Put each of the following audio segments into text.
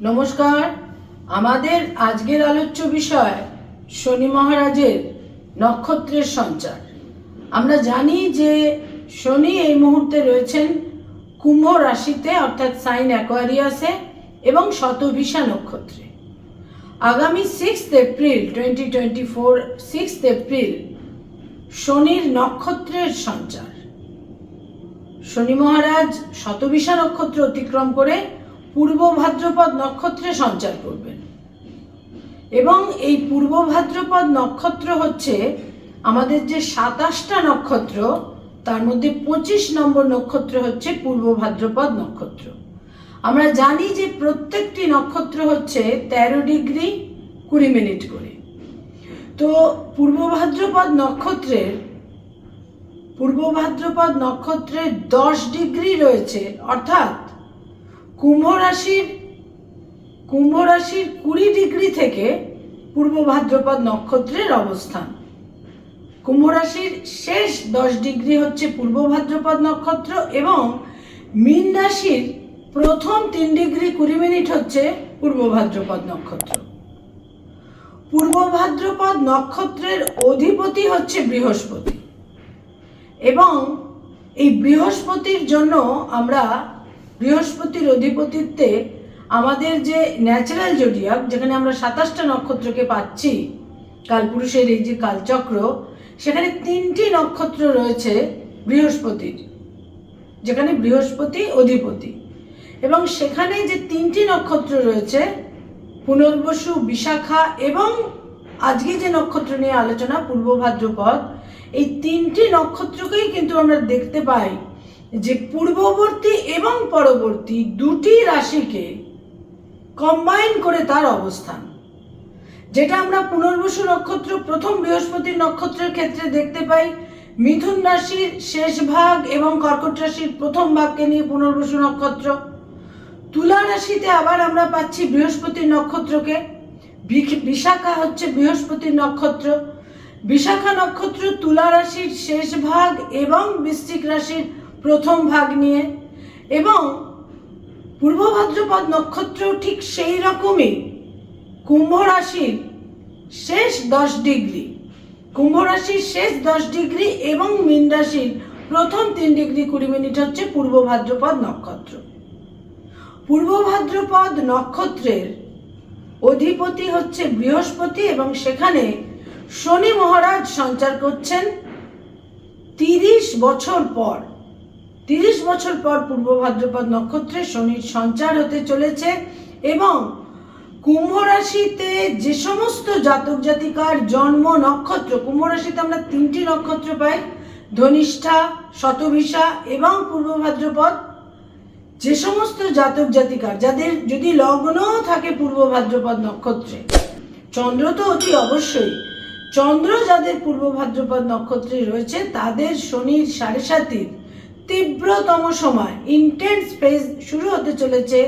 নমস্কার। আমাদের আজকের আলোচ্য বিষয় শনি মহারাজের নক্ষত্রের সঞ্চার। আমরা জানি যে শনি এই মুহূর্তে রয়েছেন কুম্ভ রাশিতে, অর্থাৎ সাইন অ্যাকোয়ারিয়াসে এবং শতভিষা নক্ষত্রে। আগামী six April twenty twenty four six April শনির নক্ষত্রের সঞ্চার। শনি মহারাজ শতবিশা নক্ষত্র অতিক্রম করে পূর্ব ভাদ্রপদ নক্ষত্রে সঞ্চার করবেন। এবং এই পূর্ব ভাদ্রপদ নক্ষত্র হচ্ছে আমাদের যে সাতাশটা নক্ষত্র, তার মধ্যে পঁচিশ নম্বর নক্ষত্র হচ্ছে পূর্ব ভাদ্রপদ নক্ষত্র। আমরা জানি যে প্রত্যেকটি নক্ষত্র হচ্ছে তেরো ডিগ্রি কুড়ি মিনিট করে। তো পূর্ব ভাদ্রপদ নক্ষত্রের, পূর্ব ভাদ্রপদ নক্ষত্রের দশ ডিগ্রি রয়েছে, অর্থাৎ কুম্ভ রাশির কুম্ভ রাশির কুড়ি ডিগ্রি থেকে পূর্ব ভাদ্রপদ নক্ষত্রের অবস্থান। কুম্ভ রাশির শেষ দশ ডিগ্রি হচ্ছে পূর্ব ভাদ্রপদ নক্ষত্র এবং মীন রাশির প্রথম তিন ডিগ্রি কুড়ি মিনিট হচ্ছে পূর্ব ভাদ্রপদ নক্ষত্র। পূর্ব ভাদ্রপদ নক্ষত্রের অধিপতি হচ্ছে বৃহস্পতি এবং এই বৃহস্পতির জন্য আমরা বৃহস্পতির অধিপতিত্বে আমাদের যে ন্যাচারাল জোডিয়াক যেখানে আমরা সাতাশটা নক্ষত্রকে পাচ্ছি, কালপুরুষের এই যে কালচক্র, সেখানে তিনটি নক্ষত্র রয়েছে বৃহস্পতির, যেখানে বৃহস্পতি অধিপতি। এবং সেখানে যে তিনটি নক্ষত্র রয়েছে, পুনর্বসু, বিশাখা এবং আজকে যে নক্ষত্র নিয়ে আলোচনা, পূর্ব ভাদ্রপদ, এই তিনটি নক্ষত্রকেই কিন্তু আমরা দেখতে পাই যে পূর্ববর্তী এবং পরবর্তী দুটি রাশিকে কম্বাইন করে তার অবস্থান। যেটা আমরা পুনর্বসু নক্ষত্র, প্রথম বৃহস্পতির নক্ষত্রের ক্ষেত্রে দেখতে পাই। মিথুন রাশির শেষ ভাগ এবং কর্কট রাশির প্রথম ভাগকে নিয়ে পুনর্বসু নক্ষত্র। তুলা রাশিতে আবার আমরা পাচ্ছি বৃহস্পতির নক্ষত্রকে। বিশাখা হচ্ছে বৃহস্পতির নক্ষত্র। বিশাখা নক্ষত্র তুলা রাশির শেষ ভাগ এবং বৃশ্চিক রাশির প্রথম ভাগ নিয়ে। এবং পূর্ব ভাদ্রপদ নক্ষত্র ঠিক সেই রকমই। কুম্ভ রাশির শেষ দশ ডিগ্রি। কুম্ভ রাশির শেষ দশ ডিগ্রি এবং মীন রাশির প্রথম তিন ডিগ্রি কুড়ি মিনিট হচ্ছে পূর্ব ভাদ্রপদ নক্ষত্র। পূর্ব ভাদ্রপদ নক্ষত্রের অধিপতি হচ্ছে বৃহস্পতি এবং সেখানে শনি মহারাজ সঞ্চার করছেন তিরিশ বছর পর। তিরিশ বছর পর পূর্ব ভাদ্রপদ নক্ষত্রে শনির সঞ্চার হতে চলেছে এবং কুম্ভ রাশিতে যে সমস্ত জাতক জাতিকার জন্ম নক্ষত্র, কুম্ভ রাশিতে আমরা তিনটি নক্ষত্র পাই, ধনিষ্ঠা, শতভিষা এবং পূর্ব ভাদ্রপদ। যে সমস্ত জাতক জাতিকার যাদের যদি লগ্ন থাকে পূর্ব ভাদ্রপদ নক্ষত্রে, চন্দ্র তো অতি অবশ্যই। চন্দ্র যাদের পূর্ব ভাদ্রপদ নক্ষত্রে রয়েছে, তাদের শনির সাড়ে সাতির তীব্রতম সময় ইন্টেন্স ফেজ শুরু হতে চলেছে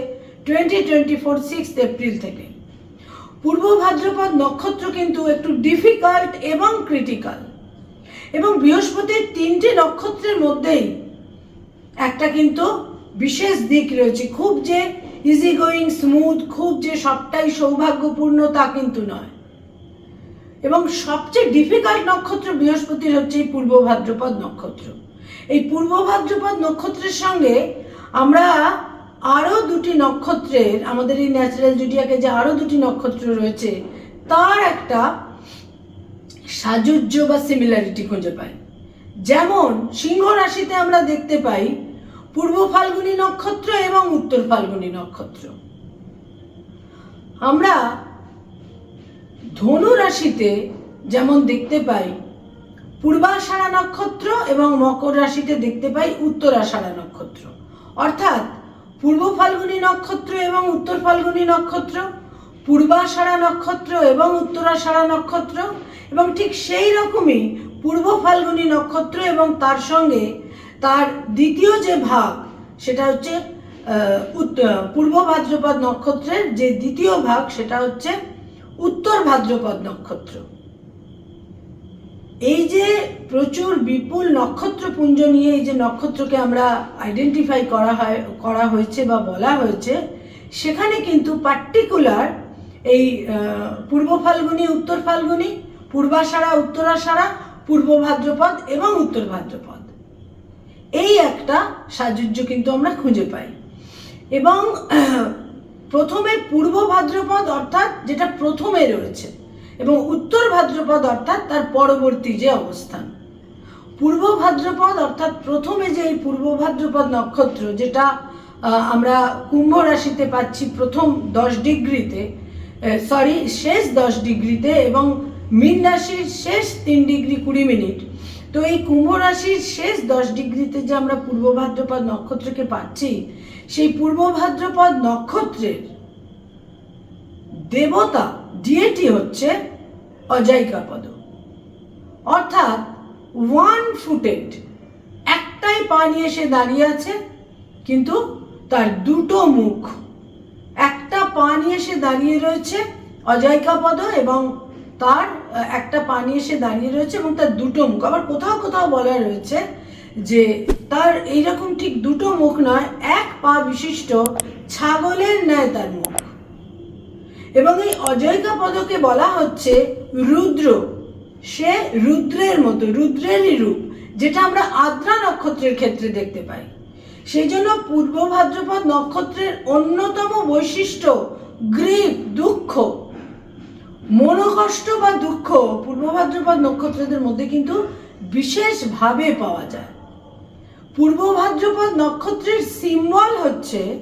twenty twenty four six April থেকে। পূর্ব ভাদ্রপদ নক্ষত্র কিন্তু একটু ডিফিকাল্ট এবং ক্রিটিক্যাল এবং বৃহস্পতির তিনটি নক্ষত্রের মধ্যেই একটা কিন্তু বিশেষ দিক রয়েছে। খুব যে ইজি গোয়িং স্মুথ খুব যে সবটাই সৌভাগ্যপূর্ণ তা কিন্তু নয়। এবং সবচেয়ে ডিফিকাল্ট নক্ষত্র বৃহস্পতির হচ্ছে পূর্ব ভাদ্রপদ নক্ষত্র। এই পূর্ব ভাদ্রপদ নক্ষত্রের সঙ্গে আমরা আরও দুটি নক্ষত্রের, আমাদের এই ন্যাচারাল জুডিয়াকে যে আরও দুটি নক্ষত্র রয়েছে, তার একটা সাজুজ্য বা সিমিলারিটি খুঁজে পাই। যেমন, সিংহ রাশিতে আমরা দেখতে পাই পূর্ব ফাল্গুনী নক্ষত্র এবং উত্তর ফাল্গুনী নক্ষত্র। আমরা ধনু রাশিতে যেমন দেখতে পাই পূর্বাষাঢ়া নক্ষত্র এবং মকর রাশিতে দেখতে পাই উত্তরাষাঢ়া নক্ষত্র। অর্থাৎ পূর্ব ফাল্গুনী নক্ষত্র এবং উত্তর ফাল্গুনী নক্ষত্র, পূর্বাষাঢ়া নক্ষত্র এবং উত্তরাষাঢ়া নক্ষত্র এবং ঠিক সেই রকমই পূর্ব ফাল্গুনী নক্ষত্র এবং তার সঙ্গে তার দ্বিতীয় যে ভাগ, সেটা হচ্ছে পূর্ব ভাদ্রপদ নক্ষত্রের যে দ্বিতীয় ভাগ, সেটা হচ্ছে উত্তর ভাদ্রপদ নক্ষত্র। এই যে প্রচুর বিপুল নক্ষত্রপুঞ্জ নিয়ে এই যে নক্ষত্রকে আমরা আইডেন্টিফাই করা হয়, করা হয়েছে বা বলা হয়েছে, সেখানে কিন্তু পার্টিকুলার এই পূর্ব ফাল্গুনি, উত্তর ফাল্গুনি, পূর্বাষাঢ়া, উত্তরাষাঢ়া, পূর্ব ভাদ্রপদ এবং উত্তর ভাদ্রপদ। এই একটা সাজুজ্য কিন্তু আমরা খুঁজে পাই। এবং প্রথমে পূর্ব ভাদ্রপদ অর্থাৎ যেটা প্রথমে রয়েছে এবং উত্তর ভাদ্রপদ অর্থাৎ তার পরবর্তী যে অবস্থান। পূর্ব ভাদ্রপদ অর্থাৎ প্রথমে যে এই পূর্ব ভাদ্রপদ নক্ষত্র, যেটা আমরা কুম্ভ রাশিতে পাচ্ছি প্রথম দশ ডিগ্রিতে সরি শেষ দশ ডিগ্রিতে এবং মীন রাশির শেষ তিন ডিগ্রি কুড়ি মিনিট। তো এই কুম্ভ রাশির শেষ দশ ডিগ্রিতে যে আমরা পূর্ব ভাদ্রপদ নক্ষত্রকে পাচ্ছি, সেই পূর্ব ভাদ্রপদ নক্ষত্রের দেবতা ডিএটি হচ্ছে অজাইকাপদ অর্থাৎ ওয়ান ফুটেড একটাই পা নিয়ে সে দাঁড়িয়ে আছে, কিন্তু তার দুটো মুখ। একটা পা নিয়ে সে দাঁড়িয়ে রয়েছে অজয়কাপদ এবং তার একটা পা নিয়ে সে দাঁড়িয়ে রয়েছে এবং তার দুটো মুখ। আবার কোথাও কোথাও বলা রয়েছে যে তার এইরকম ঠিক দুটো মুখ নয়, এক পা বিশিষ্ট ছাগলের ন্যায় তার মুখ। এবং এই অজয়কা পদকে বলা হচ্ছে রুদ্র। সে রুদ্রের মতো, রুদ্রেরই রূপ, যেটা আমরা আদ্রা নক্ষত্রের ক্ষেত্রে দেখতে পাই। সেই জন্য পূর্ব ভাদ্রপদ নক্ষত্রের অন্যতম বৈশিষ্ট্য গ্রীব, দুঃখ। মনোকষ্ট বা দুঃখ পূর্ব ভাদ্রপদ নক্ষত্রদের মধ্যে কিন্তু বিশেষভাবে পাওয়া যায়। পূর্ব ভাদ্রপদ নক্ষত্রের সিম্বল হচ্ছে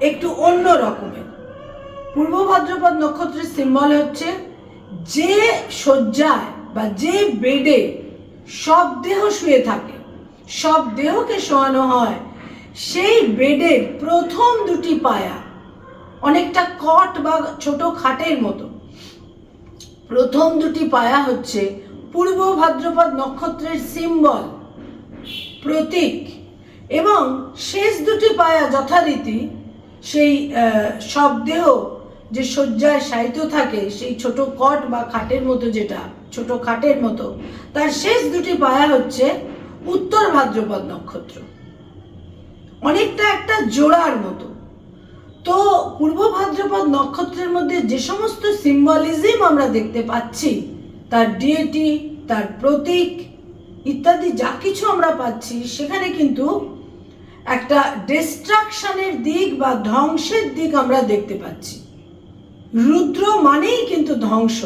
একটু অন্য রকমের। পূর্ব ভাদ্রপদ নক্ষত্রের সিম্বল হচ্ছে যে শয্যায় বা যে বেডে সব দেহ শুয়ে থাকে, সব দেহকে শোয়ানো হয়, সেই বেডের প্রথম দুটি পায়া অনেকটা কট বা ছোট খাটের মতো। প্রথম দুটি পায়া হচ্ছে পূর্ব ভাদ্রপদ নক্ষত্রের সিম্বল প্রতীক এবং শেষ দুটি পায়া যথারীতি সেই সব দেহ যে শয্যায় শায়িত থাকে সেই ছোট কট বা খাটের মতো যেটা, ছোট খাটের মতো। তার শেষ দুটি পায়া হচ্ছে উত্তর ভাদ্রপদ নক্ষত্র। অনেকটা একটা জোড়ার মতো। তো পূর্ব ভাদ্রপদ নক্ষত্রের মধ্যে যে সমস্ত সিম্বলিজম আমরা দেখতে পাচ্ছি, তার ডিএটি তার প্রতীক ইত্যাদি যা কিছু আমরা পাচ্ছি, সেখানে কিন্তু একটা ডিস্ট্রাকশনের দিক বা ধ্বংসের দিক আমরা দেখতে পাচ্ছি। রুদ্র মানেই কিন্তু ধ্বংস।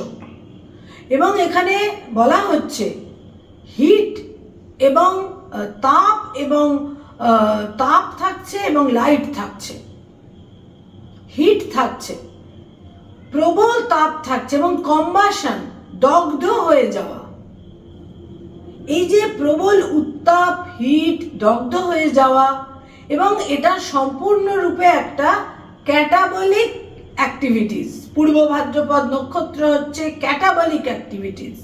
এবং এখানে বলা হচ্ছে হিট এবং তাপ এবং তাপ থাকছে এবং লাইট থাকছে। হিট থাকছে। প্রবল তাপ থাকছে এবং কম্বাসন দগ্ধ হয়ে যাওয়া। এই যে প্রবল উত্তাপ, হিট, দগ্ধ হয়ে যাওয়া এবং এটা সম্পূর্ণরূপে একটা ক্যাটাবলিক অ্যাক্টিভিটিস পূর্ব ভাদ্রপদ নক্ষত্র হচ্ছে ক্যাটাবলিক অ্যাক্টিভিটিস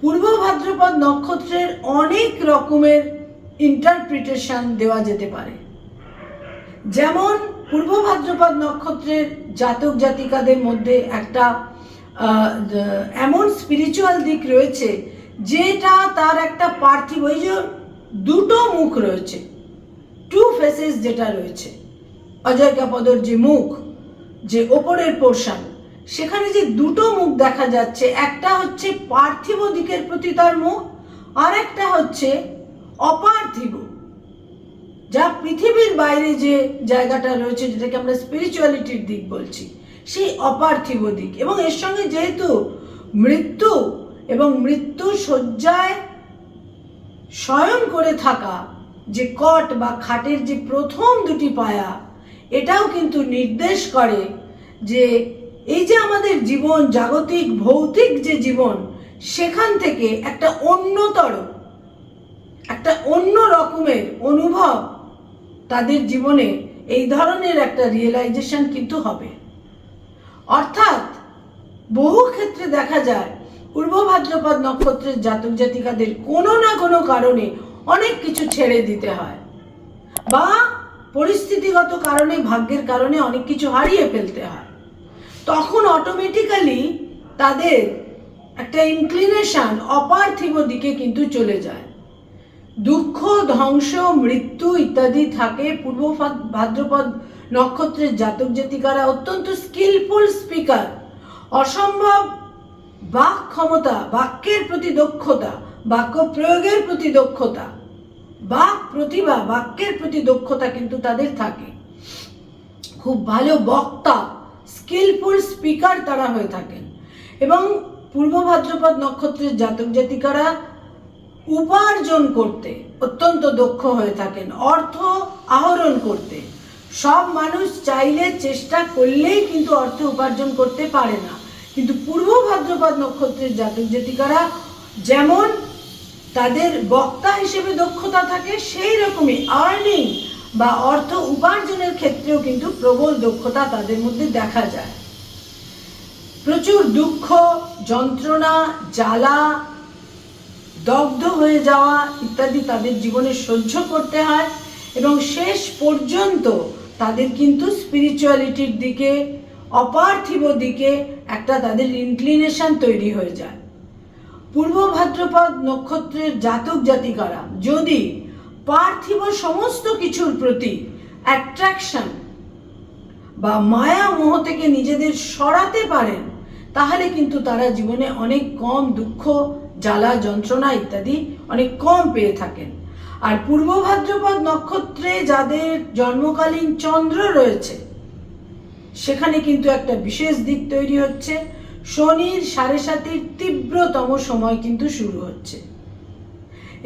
পূর্ব ভাদ্রপদ নক্ষত্রের অনেক রকমের ইন্টারপ্রিটেশন দেওয়া যেতে পারে। যেমন, পূর্ব ভাদ্রপদ নক্ষত্রের জাতক জাতিকাদের মধ্যে একটা এমন স্পিরিচুয়াল দিক রয়েছে, যেটা তার একটা পার্থিব ওই যে দুটো মুখ রয়েছে টু ফেসেস যেটা রয়েছে অজয় কাপদর যে মুখ যে ওপরের পোর্শন সেখানে যে দুটো মুখ দেখা যাচ্ছে, একটা হচ্ছে পার্থিব দিকের প্রতি তার মুখ, আর একটা হচ্ছে অপার্থিব। যা পৃথিবীর বাইরে যে জায়গাটা রয়েছে, যেটাকে আমরা স্পিরিচুয়ালিটির দিক বলছি, সেই অপার্থিব দিক। এবং এর সঙ্গে যেহেতু মৃত্যু এবং মৃত্যু শয্যায় শয়ন করে থাকা যে কট বা খাটের যে প্রথম দুটি পায়া এটাও কিন্তু নির্দেশ করে যে এই যে আমাদের জীবন, জাগতিক, ভৌতিক যে জীবন, সেখান থেকে একটা অন্যতর, একটা অন্য রকমের অনুভব তাদের জীবনে এই ধরনের একটা রিয়েলাইজেশন কিন্তু হবে। অর্থাৎ বহু ক্ষেত্রে দেখা যায়, পূর্ব ভাদ্রপদ নক্ষত্রের জাতক জাতিকাদের কোনো না কোনো কারণে অনেক কিছু ছেড়ে দিতে হয় বা পরিস্থিতিগত কারণে, ভাগ্যের কারণে অনেক কিছু হারিয়ে ফেলতে হয়। তখন অটোমেটিক্যালি তাদের একটা ইনক্লিনেশন অপার্থিব দিকে কিন্তু চলে যায়। দুঃখ, ধ্বংস, মৃত্যু ইত্যাদি থাকে। পূর্ব ভাদ্রপদ নক্ষত্রের জাতক জাতিকারা অত্যন্ত স্কিলফুল স্পিকার অসম্ভব বাক ক্ষমতা, বাক্যের প্রতি দক্ষতা, বাক্য প্রয়োগের প্রতি দক্ষতা। বাক প্রতিভা, বাক্যের প্রতি দক্ষতা কিন্তু তাদের থাকে। খুব ভালো বক্তা স্কিলফুল স্পিকার তারা হয়ে থাকেন। এবং পূর্ব ভাদ্রপদ নক্ষত্রের জাতক জাতিকারা উপার্জন করতে অত্যন্ত দক্ষ হয়ে থাকেন, অর্থ আহরণ করতে। সব মানুষ চাইলে চেষ্টা করলেই কিন্তু অর্থ উপার্জন করতে পারে না। কিন্তু পূর্ব ভাদ্রপদ নক্ষত্রের জাতক জাতিকারা যেমন তাদের বক্তা হিসেবে দক্ষতা থাকে, সেই রকমই আর্নিং বা অর্থ উপার্জনের ক্ষেত্রেও কিন্তু প্রবল দক্ষতা তাদের মধ্যে দেখা যায়। প্রচুর দুঃখ, যন্ত্রণা, জ্বালা, দগ্ধ হয়ে যাওয়া ইত্যাদি তাদের জীবনে সহ্য করতে হয় এবং শেষ পর্যন্ত তাদের কিন্তু স্পিরিচুয়ালিটির দিকে, অপার্থিব দিকে একটা তাদের ইনক্লিনেশন তৈরি হয়ে যায়। পূর্ব ভাদ্রপদ নক্ষত্রের জাতক জাতিকারা, যদি পার্থিব সমস্ত কিছুর প্রতি অ্যাট্রাকশন বা মায়া মোহ থেকে নিজেদের সরাতে পারেন, তাহলে কিন্তু তারা জীবনে অনেক কম দুঃখ, জ্বালা, যন্ত্রণা ইত্যাদি অনেক কম পেয়ে থাকেন। আর পূর্ব ভাদ্রপদ নক্ষত্রে যাদের জন্মকালীন চন্দ্র রয়েছে, সেখানে কিন্তু একটা বিশেষ দিক তৈরি হচ্ছে। শনির সাড়ে সাতির তীব্রতম সময় কিন্তু শুরু হচ্ছে।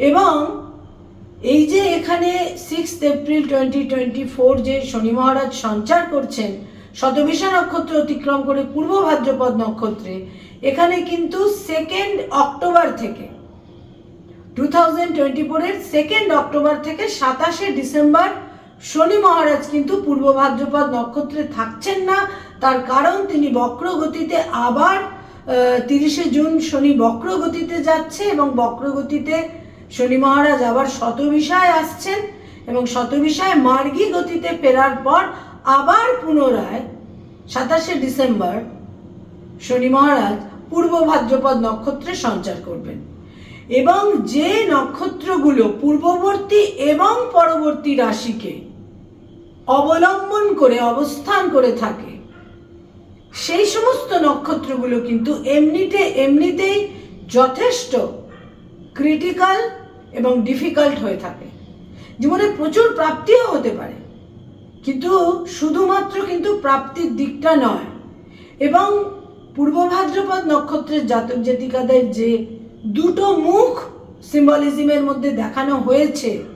এবং এই যে এখানে six April twenty twenty four যে শনি মহারাজ সঞ্চার করছেন, শতবিশা নক্ষত্র অতিক্রম করে পূর্ব ভাদ্রপদ নক্ষত্রে, এখানে কিন্তু সেকেন্ড অক্টোবর থেকে টু থাউজেন্ড টোয়েন্টি ফোরের সেকেন্ড অক্টোবর থেকে সাতাশে ডিসেম্বর শনি মহারাজ কিন্তু পূর্ব ভাদ্রপদ নক্ষত্রে থাকছেন না। তার কারণ তিনি বক্র গতিতে আবার তিরিশে জুন শনি বক্র গতিতে যাচ্ছে এবং বক্রগতিতে শনি মহারাজ আবার শতবিষায় আসছেন এবং শতবিষায় মার্গী গতিতে ফেরার পর আবার পুনরায় সাতাশে ডিসেম্বর শনি মহারাজ পূর্ব ভাদ্রপদ নক্ষত্রে সঞ্চার করবেন। এবং যে নক্ষত্রগুলো পূর্ববর্তী এবং পরবর্তী রাশিকে অবলম্বন করে, অবস্থান করে থাকে। সেই সমস্ত নক্ষত্রগুলো কিন্তু এমনিতে, এমনিতেই যথেষ্ট ক্রিটিক্যাল এবং ডিফিকাল্ট হয়ে থাকে। জীবনে প্রচুর প্রাপ্তিও হতে পারে, কিন্তু শুধুমাত্র কিন্তু প্রাপ্তির দিকটা নয়। এবং পূর্ব ভাদ্রপদ নক্ষত্রের জাতক জাতিকাদের যে দুটো মুখ সিম্বলিজমের মধ্যে দেখানো হয়েছে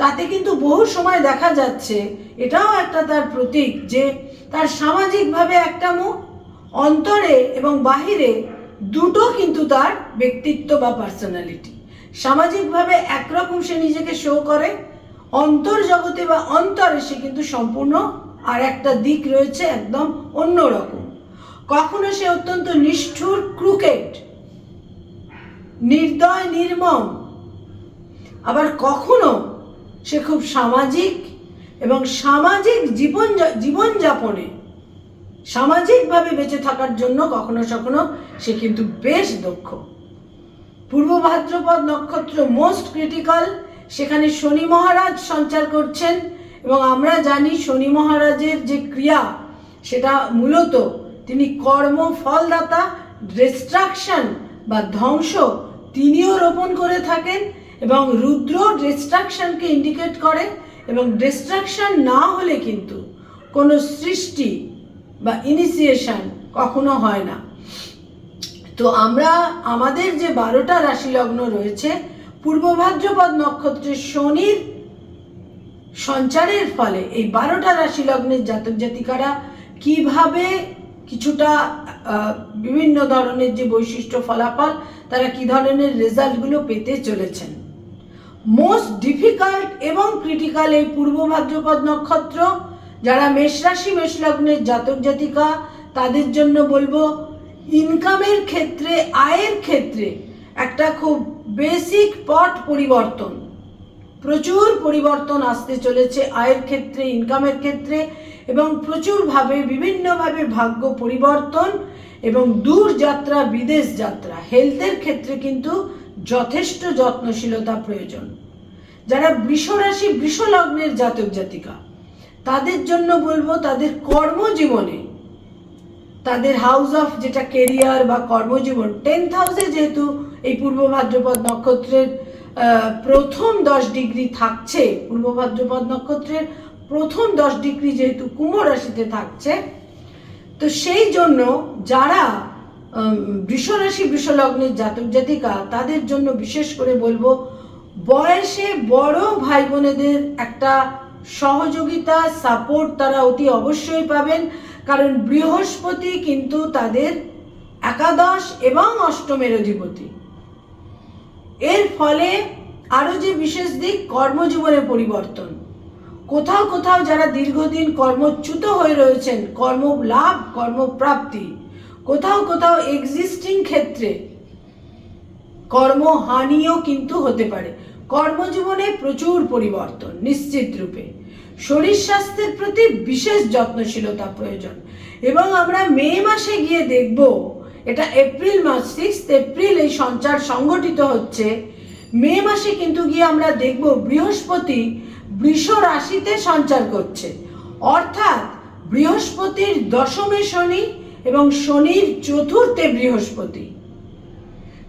তাতে কিন্তু বহু সময় দেখা যাচ্ছে, এটাও একটা তার প্রতীক যে তার সামাজিকভাবে একটা মুখ, অন্তরে এবং বাহিরে দুটো কিন্তু তার ব্যক্তিত্ব বা পার্সোনালিটি সামাজিকভাবে একরকম সে নিজেকে শো করে, অন্তর জগতে বা অন্তরে সে কিন্তু সম্পূর্ণ আর একটা দিক রয়েছে একদম অন্যরকম। কখনো সে অত্যন্ত নিষ্ঠুর ক্রুকেট নির্দয়, নির্মম। আবার কখনো সে খুব সামাজিক এবং সামাজিক জীবন জীবনযাপনে সামাজিকভাবে বেঁচে থাকার জন্য কখনো কখনো সে কিন্তু বেশ দক্ষ। পূর্ব ভাদ্রপদ নক্ষত্র মোস্ট ক্রিটিক্যাল সেখানে শনি মহারাজ সঞ্চার করছেন এবং আমরা জানি শনি মহারাজের যে ক্রিয়া, সেটা মূলত তিনি কর্ম, ফলদাতা ডিস্ট্রাকশন বা ধ্বংস তিনিও রোপণ করে থাকেন। এবং রুদ্র ডিস্ট্রাকশনকে ইন্ডিকেট করে এবং ডিস্ট্রাকশন না হলে কিন্তু কোনো সৃষ্টি বা ইনিশিয়েশন কখনো হয় না। তো আমরা, আমাদের যে বারোটা রাশি লগ্ন রয়েছে পূর্ব ভাদ্রপদ নক্ষত্রের শনির সঞ্চারের ফলে এই বারোটা রাশি লগ্নের জাতক জাতিকারা কীভাবে কিছুটা বিভিন্ন ধরনের যে বৈশিষ্ট্য ফলাফল, তারা কি ধরনের রেজাল্টগুলো পেতে চলেছেন? মোস্ট ডিফিকাল্ট এবং ক্রিটিক্যাল এই পূর্ব ভাদ্রপদ নক্ষত্র, যারা মেষ রাশি, মেষ জাতক জাতিকা, তাদের জন্য বলব ইনকামের ক্ষেত্রে, আয়ের ক্ষেত্রে একটা খুব বেসিক পট পরিবর্তন। প্রচুর পরিবর্তন আসতে চলেছে আয়ের ক্ষেত্রে ইনকামের ক্ষেত্রে এবং প্রচুরভাবে, বিভিন্নভাবে ভাগ্য পরিবর্তন এবং দূর যাত্রা, বিদেশ যাত্রা হেলথের ক্ষেত্রে কিন্তু যথেষ্ট যত্নশীলতা প্রয়োজন। যারা বৃষরাশি, বৃষলগ্নের জাতক, জাতিকা, তাদের জন্য বলব তাদের কর্মজীবনে তাদের হাউস অফ যেটা কেরিয়ার বা কর্মজীবন টেন্থ হাউসে যেহেতু এই পূর্ব ভাদ্রপদ নক্ষত্রের প্রথম দশ ডিগ্রি থাকছে, পূর্ব ভাদ্রপদ নক্ষত্রের প্রথম দশ ডিগ্রি যেহেতু কুম্ভ রাশিতে থাকছে, তো সেই জন্য যারা বৃষরাশি, বৃষলগ্নের জাতক জাতিকা, তাদের জন্য বিশেষ করে বলব, বয়সে বড় ভাই বোনেদের একটা সহযোগিতা সাপোর্ট তারা অতি অবশ্যই পাবেন। কারণ বৃহস্পতি কিন্তু তাদের একাদশ এবং অষ্টমের অধিপতি। এর ফলে আরও যে বিশেষ দিক, কর্মজীবনে পরিবর্তন। কোথাও কোথাও যারা দীর্ঘদিন কর্মচ্যুত হয়ে রয়েছেন কর্ম লাভ কর্মপ্রাপ্তি কোথাও কোথাও এক্সিস্টিং ক্ষেত্রে কর্মহানিও কিন্তু হতে পারে। কর্মজীবনে প্রচুর পরিবর্তন, নিশ্চিত রূপে। শরীর স্বাস্থ্যের প্রতি বিশেষ যত্নশীলতা প্রয়োজন। এবং আমরা মে মাসে গিয়ে দেখব, এটা এপ্রিল মাস সিক্স এপ্রিল এই সঞ্চার সংগঠিত হচ্ছে। মে মাসে কিন্তু গিয়ে আমরা দেখব বৃহস্পতি বৃষ রাশিতে সঞ্চার করছে। অর্থাৎ বৃহস্পতির দশমে শনি এবং শনির চতুর্থে বৃহস্পতি।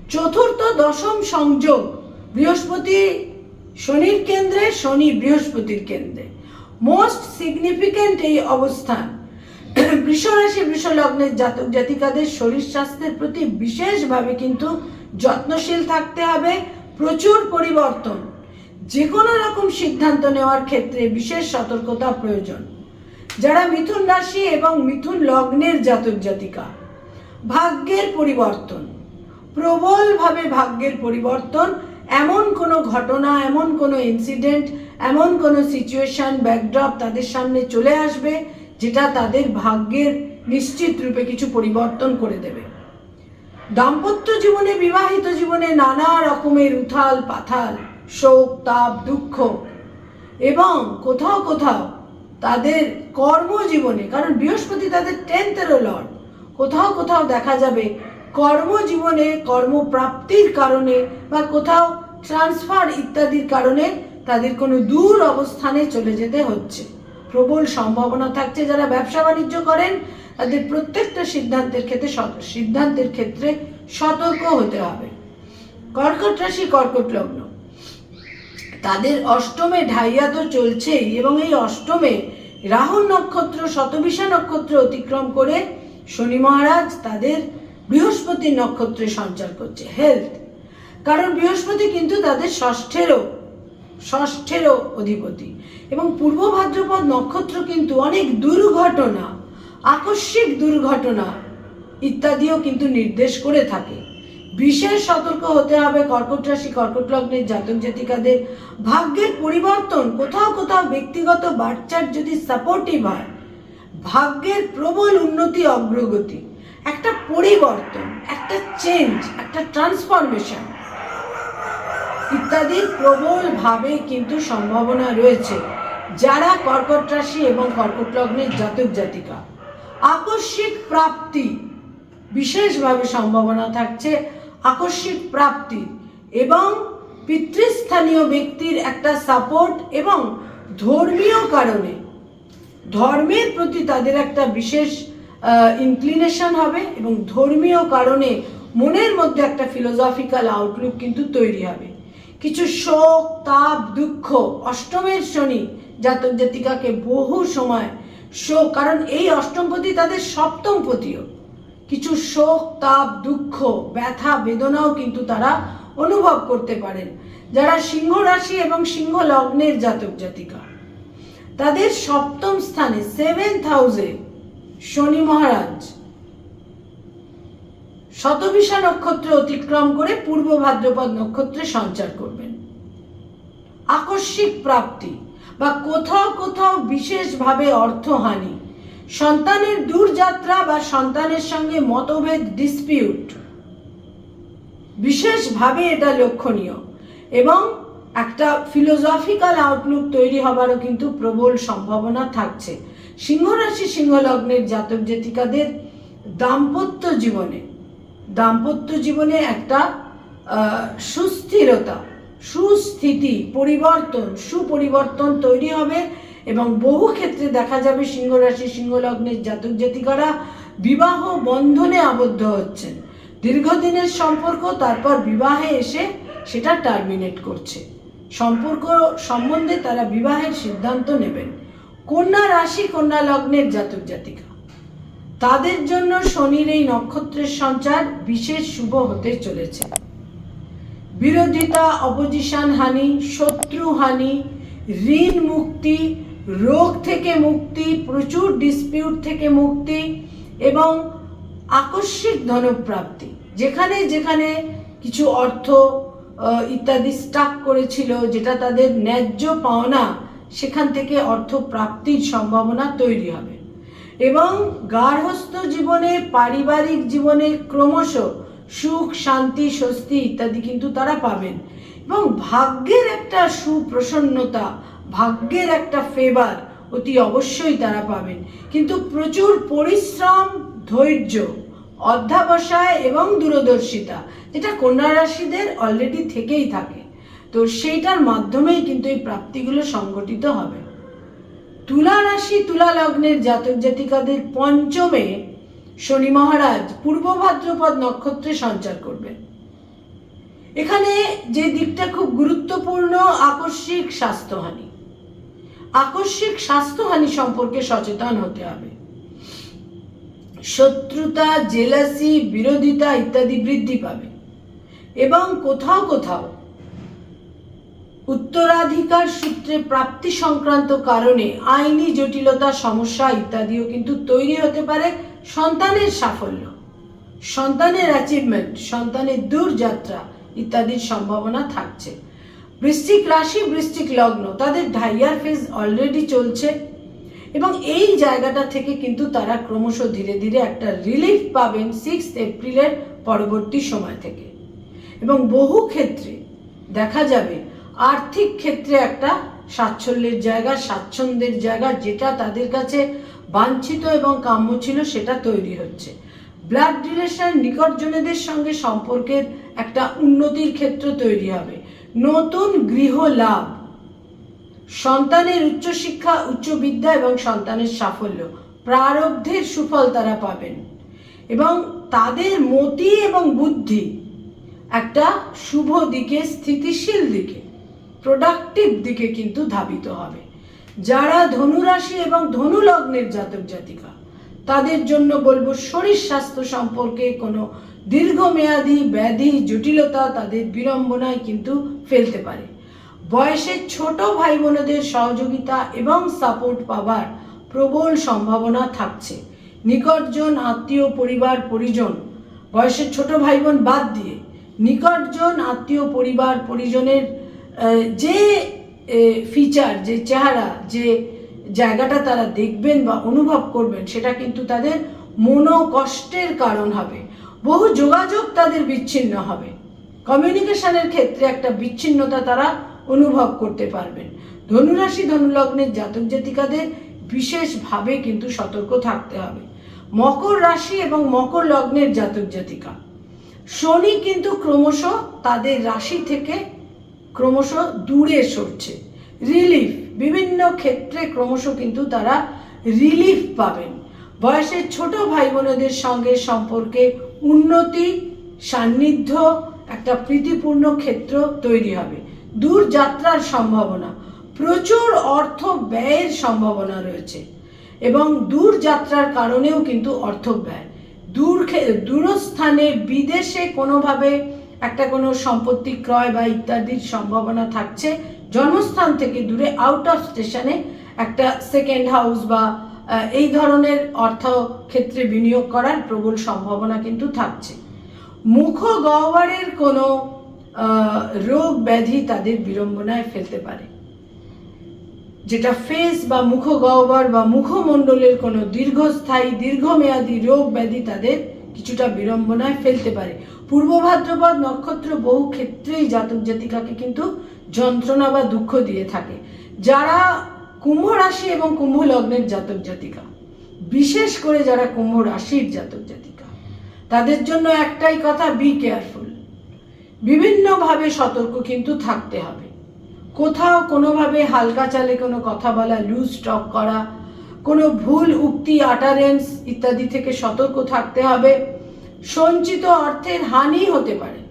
চতুর্থ দশম সংযোগ বৃহস্পতি শনির কেন্দ্রে, শনি বৃহস্পতির কেন্দ্রে। মোস্ট সিগনিফিক্যান্ট এই অবস্থান। বৃষরাশি বৃষলগ্নের জাতক জাতিকাদের শরীর স্বাস্থ্যের প্রতি বিশেষভাবে কিন্তু যত্নশীল থাকতে হবে, প্রচুর পরিবর্তন। যে কোনো রকম সিদ্ধান্ত নেওয়ার ক্ষেত্রে বিশেষ সতর্কতা প্রয়োজন। যারা মিথুন রাশি এবং মিথুন লগ্নের জাতক জাতিকা, ভাগ্যের পরিবর্তন, প্রবলভাবে ভাগ্যের পরিবর্তন, এমন কোনো ঘটনা, এমন কোনো ইনসিডেন্ট এমন কোনো সিচুয়েশন ব্যাকড্রপ তাদের সামনে চলে আসবে যেটা তাদের ভাগ্যের নিশ্চিত রূপে কিছু পরিবর্তন করে দেবে। দাম্পত্য জীবনে, বিবাহিত জীবনে নানা রকমের উথাল পাথাল শোক, তাপ, দুঃখ এবং কোথাও কোথাও তাদের কর্মজীবনে, কারণ বৃহস্পতি তাদের টেন্থেরও লর্ড। কোথাও কোথাও দেখা যাবে কর্মজীবনে কর্মপ্রাপ্তির কারণে বা কোথাও ট্রান্সফার ইত্যাদির কারণে তাদের কোনো দূর অবস্থানে চলে যেতে হচ্ছে। প্রবল সম্ভাবনা থাকছে যারা ব্যবসা বাণিজ্য করেন, তাদের প্রত্যেকটা সিদ্ধান্তের ক্ষেত্রে সিদ্ধান্তের ক্ষেত্রে সতর্ক হতে হবে। কর্কট রাশি, কর্কট লগ্ন। তাদের অষ্টমে ঢাইয়া তো চলছেই এবং এই অষ্টমে রাহু নক্ষত্র শতবিশা নক্ষত্র অতিক্রম করে শনি মহারাজ তাদের বৃহস্পতি নক্ষত্রে সঞ্চার করছে হেলথ কারণ বৃহস্পতি কিন্তু তাদের ষষ্ঠেরও ষষ্ঠেরও অধিপতি। এবং পূর্ব ভাদ্রপদ নক্ষত্র কিন্তু অনেক দুর্ঘটনা, আকস্মিক দুর্ঘটনা ইত্যাদিও কিন্তু নির্দেশ করে থাকে। বিশেষ সতর্ক হতে হবে কর্কট রাশি, কর্কট লগ্নের জাতক জাতিকাদের। ভাগ্যের পরিবর্তন, কোথাও কোথাও ব্যক্তিগত বাচ্চার যদি সাপোর্টিভ হয়, ভাগ্যের প্রবল উন্নতি, অগ্রগতি, একটা পরিবর্তন, একটা চেঞ্জ একটা ট্রান্সফরমেশন ইত্যাদির প্রবলভাবে কিন্তু সম্ভাবনা রয়েছে যারা কর্কট রাশি এবং কর্কট লগ্নের জাতক জাতিকা। আকস্মিক প্রাপ্তি বিশেষভাবে সম্ভাবনা থাকছে। আকস্মিক প্রাপ্তি এবং পিতৃস্থানীয় ব্যক্তির একটা সাপোর্ট এবং ধর্মীয় কারণে। ধর্মের প্রতি তাদের একটা বিশেষ ইনক্লিনেশন হবে এবং ধর্মীয় কারণে মনের মধ্যে একটা ফিলোসফিক্যাল আউটলুক কিন্তু তৈরি হবে। কিছু শোক, তাপ, দুঃখ অষ্টমের শনি জাতক জাতিকাকে বহু সময় শোক, কারণ এই অষ্টমপতি তাদের সপ্তমপতিও কিছু শোক, তাপ, দুঃখ, ব্যথা, বেদনাও কিন্তু তারা অনুভব করতে পারেন। যারা সিংহ রাশি এবং সিংহ লগ্নের জাতক জাতিকা। তাদের সপ্তম স্থানে সেভেন্থ হাউসে শনি মহারাজ। শতবিশা নক্ষত্র অতিক্রম করে পূর্ব ভাদ্রপদ নক্ষত্রে সঞ্চার করবেন। আকস্মিক প্রাপ্তি বা কোথাও কোথাও বিশেষভাবে অর্থহানি সন্তানের দূরযাত্রা বা সন্তানের সঙ্গে মতভেদ ডিসপিউট বিশেষভাবে এটা লক্ষণীয়। এবং একটা ফিলোসফিক্যাল আউটলুক তৈরি হবারও কিন্তু প্রবল সম্ভাবনা থাকছে। সিংহ রাশি সিংহ লগ্নের জাতক জাতিকাদের দাম্পত্য জীবনে। দাম্পত্য জীবনে একটা সুস্থিরতা, সুস্থিতি, পরিবর্তন, সুপরিবর্তন তৈরি হবে এবং বহু ক্ষেত্রে দেখা যাবে সিংহ রাশি জাতক জাতিকারা বিবাহ বন্ধনে আবদ্ধ হচ্ছেন। দীর্ঘদিনের সম্পর্ক, তারপর বিবাহে এসে সেটা টার্মিনেট করছে। সম্পর্ক সম্বন্ধে তারা বিবাহের সিদ্ধান্ত নেবেন। কন্যা রাশি, কন্যা লগ্নের জাতক জাতিকা। তাদের জন্য শনির এই নক্ষত্রের সঞ্চার বিশেষ শুভ হতে চলেছে। বিরোধিতা অপোজিশন হানি, শত্রু হানি, ঋণ মুক্তি রোগ থেকে মুক্তি, প্রচুর ডিসপিউট থেকে মুক্তি এবং আকস্মিক ধনপ্রাপ্তি। যেখানে যেখানে কিছু অর্থ ইত্যাদি স্টাক করেছিল, যেটা তাদের ন্যায্য পাওনা, সেখান থেকে অর্থ প্রাপ্তির সম্ভাবনা তৈরি হবে। এবং গার্হস্থ জীবনে, পারিবারিক জীবনে ক্রমশ সুখ, শান্তি, স্বস্তি ইত্যাদি কিন্তু তারা পাবেন। এবং ভাগ্যের একটা সুপ্রসন্নতা ভাগ্যের একটা ফেভার অতি অবশ্যই তারা পাবেন। কিন্তু প্রচুর পরিশ্রম, ধৈর্য, অধ্যাবসায় এবং দূরদর্শিতা, যেটা কন্যা রাশিদের অলরেডি থেকেই থাকে। তো সেইটার মাধ্যমেই কিন্তু এই প্রাপ্তিগুলো সংগঠিত হবে। তুলা রাশি, তুলা লগ্নের জাতক জাতিকাদের পঞ্চমে শনি মহারাজ পূর্ব ভাদ্রপদ নক্ষত্রে সঞ্চার করবেন। এখানে যে দিকটা খুব গুরুত্বপূর্ণ, আকস্মিক স্বাস্থ্যহানি। আকস্মিক স্বাস্থ্যহানি সম্পর্কে সচেতন হতে হবে। শত্রুতা, জেলাসি, বিরোধিতা ইত্যাদি বৃদ্ধি পাবে এবং কোথাও কোথাও উত্তরাধিকার সূত্রে প্রাপ্তি সংক্রান্ত কারণে আইনি জটিলতা, সমস্যা ইত্যাদিও কিন্তু তৈরি হতে পারে সন্তানের সাফল্য, সন্তানের অ্যাচিভমেন্ট সন্তানের দূরযাত্রা ইত্যাদির সম্ভাবনা থাকছে। বৃশ্চিক রাশি, বৃশ্চিক লগ্ন, তাদের ঢাইয়ার ফেজ অলরেডি চলছে এবং এই জায়গাটা থেকে কিন্তু তারা ক্রমশ ধীরে ধীরে একটা রিলিফ পাবেন সিক্স এপ্রিলের পরবর্তী সময় থেকে। এবং বহু ক্ষেত্রে দেখা যাবে আর্থিক ক্ষেত্রে একটা সাচ্ছল্যের জায়গা, স্বাচ্ছন্দ্যের জায়গা যেটা তাদের কাছে বাঞ্ছিত এবং কাম্য ছিল সেটা তৈরি হচ্ছে। ব্লাড রিলেশন নিকটজনেদের সঙ্গে সম্পর্কের একটা উন্নতির ক্ষেত্র তৈরি হবে। নতুন গৃহ লাভ। সন্তানের উচ্চশিক্ষা, উচ্চবিদ্যা এবং সন্তানের সাফল্য প্রারব্ধের সুফল তারা পাবেন এবং তাদের মতি এবং বুদ্ধি একটা শুভ দিকে, স্থিতিশীল দিকে প্রোডাক্টিভ দিকে কিন্তু ধাবিত হবে। যারা ধনুরাশি এবং ধনু লগ্নের জাতক জাতিকা তাদের জন্য বলব শরীর স্বাস্থ্য সম্পর্কে কোনো দীর্ঘমেয়াদী ব্যাধি জটিলতা তাদের বিড়ম্বনায় কিন্তু ফেলতে পারে। বয়সের ছোট ভাই বোনদের সহযোগিতা এবং সাপোর্ট পাবার প্রবল সম্ভাবনা থাকছে। নিকটজন আত্মীয় পরিবার পরিজন বয়সের ছোট ভাই বোন বাদ দিয়ে নিকটজন আত্মীয় পরিবার পরিজনের যে ফিচার যে চেহারা, যে জায়গাটা তারা দেখবেন বা অনুভব করবেন, সেটা কিন্তু তাদের মনোকষ্টের কারণ হবে। বহু যোগাযোগ তাদের বিচ্ছিন্ন হবে। কমিউনিকেশনের ক্ষেত্রে একটা বিচ্ছিন্নতা তারা অনুভব করতে পারবেন। ধনুরাশি ধনুলগ্নের জাতক জাতিকাদের বিশেষভাবে কিন্তু সতর্ক থাকতে হবে। মকর রাশি এবং মকর লগ্নের জাতক জাতিকা। শনি কিন্তু ক্রমশ তাদের রাশি থেকে ক্রমশ দূরে সরছে। রিলিফ, বিভিন্ন ক্ষেত্রে ক্রমশ কিন্তু তারা রিলিফ পাবেন। বয়সের ছোট ভাই বোনেদের সঙ্গে সম্পর্কে উন্নতি, সান্নিধ্য, একটা প্রীতিপূর্ণ ক্ষেত্র তৈরি হবে। দূর যাত্রার সম্ভাবনা, প্রচুর অর্থ ব্যয়ের সম্ভাবনা রয়েছে এবং দূর যাত্রার কারণেও কিন্তু অর্থ ব্যয়। দূর দূরস্থানে বিদেশে কোনোভাবে একটা কোনো সম্পত্তি ক্রয় বা ইত্যাদির সম্ভাবনা থাকছে, জন্মস্থান থেকে দূরে আউট অফ স্টেশনে একটা সেকেন্ড হাউস বা এই ধরনের অর্থ ক্ষেত্রে বিনিয়োগ করার প্রবল সম্ভাবনা কিন্তু থাকছে। মুখ গহ্বরের কোনো রোগ ব্যাধি তাদের বিড়ম্বনায় ফেলতে পারে। যেটা ফেস বা মুখ গহ্বর বা মুখমণ্ডলের কোনো দীর্ঘস্থায়ী, দীর্ঘমেয়াদী রোগ ব্যাধি তাদের কিছুটা বিড়ম্বনায় ফেলতে পারে। পূর্ব ভাদ্রপদ নক্ষত্র বহু ক্ষেত্রেই জাতক জাতিকাকে কিন্তু যন্ত্রণা বা দুঃখ দিয়ে থাকে। যারা কুম্ভ রাশি এবং কুম্ভ লগ্নের জাতক জাতিকা। বিশেষ করে যারা কুম্ভ রাশির জাতক জাতিকা। তাদের জন্য একটাই কথা বি কেয়ারফুল বিভিন্নভাবে সতর্ক কিন্তু থাকতে হবে। কোথাও কোনোভাবে হালকা চালে কোনো কথা বলা লুজ স্টক করা, কোনো ভুল, উক্তি আটারেন্স ইত্যাদি থেকে সতর্ক থাকতে হবে। সঞ্চিত অর্থের হানি হতে পারে।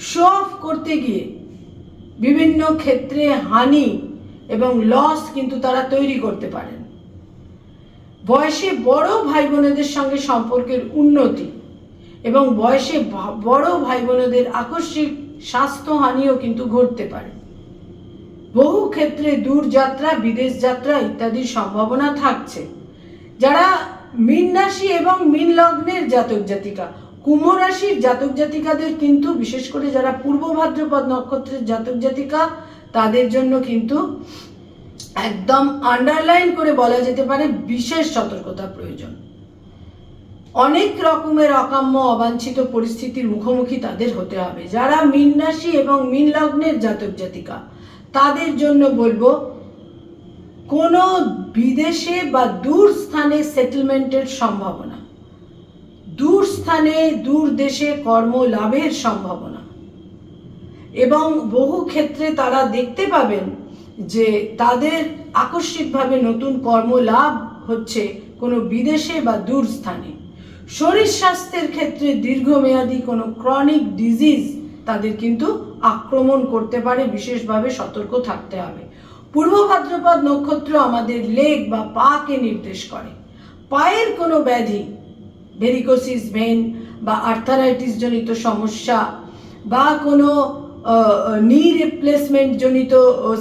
শো অফ করতে গিয়ে বিভিন্ন ক্ষেত্রে হানি এবং লস কিন্তু তারা তৈরি করতে পারেন। বয়সে বড় ভাই বোনেদের সঙ্গে সম্পর্কের উন্নতি এবং বয়সে বড় ভাই বোনেদের আকস্মিক স্বাস্থ্যহানিও কিন্তু ঘটতে পারে। বহু ক্ষেত্রে দূরযাত্রা, বিদেশ যাত্রা ইত্যাদির সম্ভাবনা থাকছে। যারা মীন রাশি এবং মীন লগ্নের জাতক জাতিকা, কুম্ভ রাশির জাতক জাতিকাদের কিন্তু, বিশেষ করে যারা পূর্ব ভাদ্রপদ নক্ষত্রের জাতক জাতিকা তাদের জন্য কিন্তু একদম আন্ডারলাইন করে বলা যেতে পারে বিশেষ সতর্কতা প্রয়োজন। অনেক রকমের অকাম্য, অবাঞ্ছিত পরিস্থিতির মুখোমুখি তাদের হতে হবে। যারা মীন এবং মীন লগ্নের জাতক জাতিকা, তাদের জন্য বলব, কোনো বিদেশে বা দূর স্থানে সেটেলমেন্টের সম্ভাবনা। দূর স্থানে, দূর দেশে কর্ম লাভের সম্ভাবনা। এবং বহু ক্ষেত্রে তারা দেখতে পাবেন যে তাদের আকস্মিকভাবে নতুন কর্মলাভ হচ্ছে কোনো বিদেশে বা দূর স্থানে। শরীর স্বাস্থ্যের ক্ষেত্রে দীর্ঘমেয়াদী কোনো ক্রনিক ডিজিজ তাদের কিন্তু আক্রমণ করতে পারে, বিশেষভাবে সতর্ক থাকতে হবে। পূর্ব ভাদ্রপদ নক্ষত্র আমাদের লেগ বা পাকে নির্দেশ করে। পায়ের কোনো ব্যাধি ভেরিকোসিস ভেন বা আর্থারাইটিস জনিত সমস্যা বা কোনো নি রিপ্লেসমেন্ট জনিত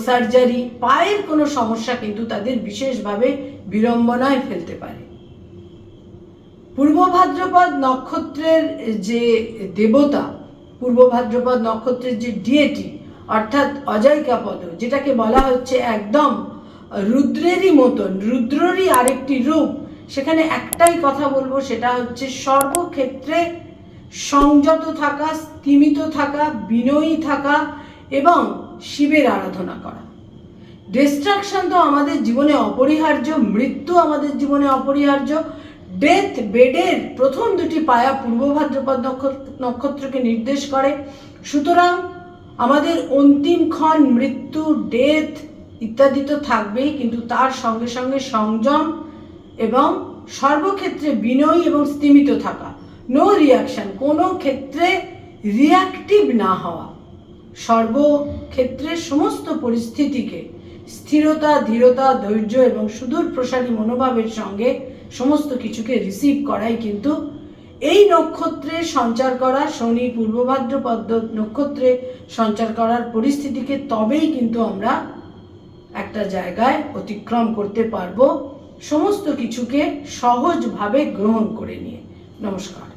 সার্জারি পায়ের কোনো সমস্যা কিন্তু তাদের বিশেষভাবে বিড়ম্বনায় ফেলতে পারে। পূর্ব ভাদ্রপদ নক্ষত্রের যে দেবতা, পূর্ব ভাদ্রপদ নক্ষত্রের যে ডিএটি অর্থাৎ অজয়কাপদ যেটাকে বলা হচ্ছে একদম রুদ্রেরই মতন, রুদ্ররই আরেকটি রূপ, সেখানে একটাই কথা বলব, সেটা হচ্ছে সর্বক্ষেত্রে সংযত থাকা, স্তিমিত থাকা, বিনয়ী থাকা এবং শিবের আরাধনা করা। ডিস্ট্রাকশন তো আমাদের জীবনে অপরিহার্য, মৃত্যু আমাদের জীবনে অপরিহার্য। ডেথ বেডের প্রথম দুটি পায়া পূর্ব ভাদ্রপদ নক্ষ- নক্ষত্রকে নির্দেশ করে। সুতরাং আমাদের অন্তিম ক্ষণ মৃত্যু ডেথ ইত্যাদি তো থাকবেই, কিন্তু তার সঙ্গে সঙ্গে সংযম এবং সর্বক্ষেত্রে বিনয়ী এবং স্তিমিত থাকা। নো রিয়াকশন কোনো ক্ষেত্রে রিয়াক্টিভ না হওয়া। সর্বক্ষেত্রে সমস্ত পরিস্থিতিকে স্থিরতা, ধীরতা, ধৈর্য এবং সুদূর প্রসারী মনোভাবের সঙ্গে সমস্ত কিছুকে রিসিভ করাই কিন্তু এই নক্ষত্রে সঞ্চার করা শনি, পূর্ব ভাদ্রপদ নক্ষত্রে সঞ্চার করার পরিস্থিতিকে তবেই কিন্তু আমরা একটা জায়গায় অতিক্রম করতে পারব সমস্ত কিছুকে সহজভাবে গ্রহণ করে নিয়ে। নমস্কার।